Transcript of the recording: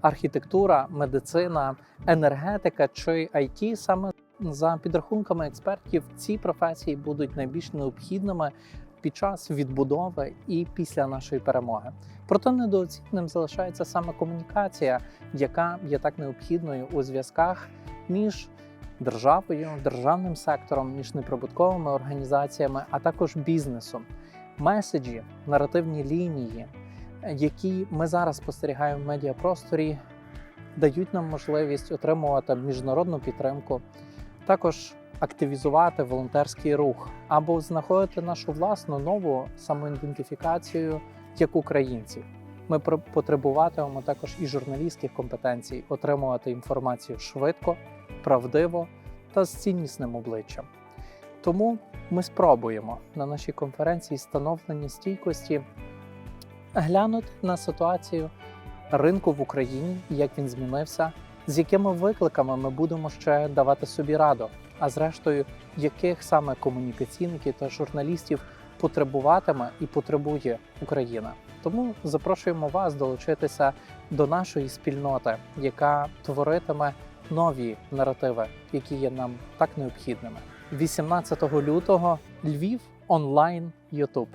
архітектура, медицина, енергетика чи IT, саме за підрахунками експертів, ці професії будуть найбільш необхідними під час відбудови і після нашої перемоги. Проте недооціненим залишається саме комунікація, яка є так необхідною у зв'язках між державою, державним сектором, між неприбутковими організаціями, а також бізнесом. Меседжі, наративні лінії, які ми зараз спостерігаємо в медіапросторі, дають нам можливість отримувати міжнародну підтримку, також активізувати волонтерський рух або знаходити нашу власну нову самоідентифікацію як українців. Ми потребуватимемо також і журналістських компетенцій, отримувати інформацію швидко, правдиво та з ціннісним обличчям. Тому ми спробуємо на нашій конференції становлення стійкості глянути на ситуацію ринку в Україні, як він змінився, з якими викликами ми будемо ще давати собі раду, а зрештою, яких саме комунікаційників та журналістів потребуватиме і потребує Україна. Тому запрошуємо вас долучитися до нашої спільноти, яка творитиме нові наративи, які є нам так необхідними. 18 лютого Львів онлайн Ютуб.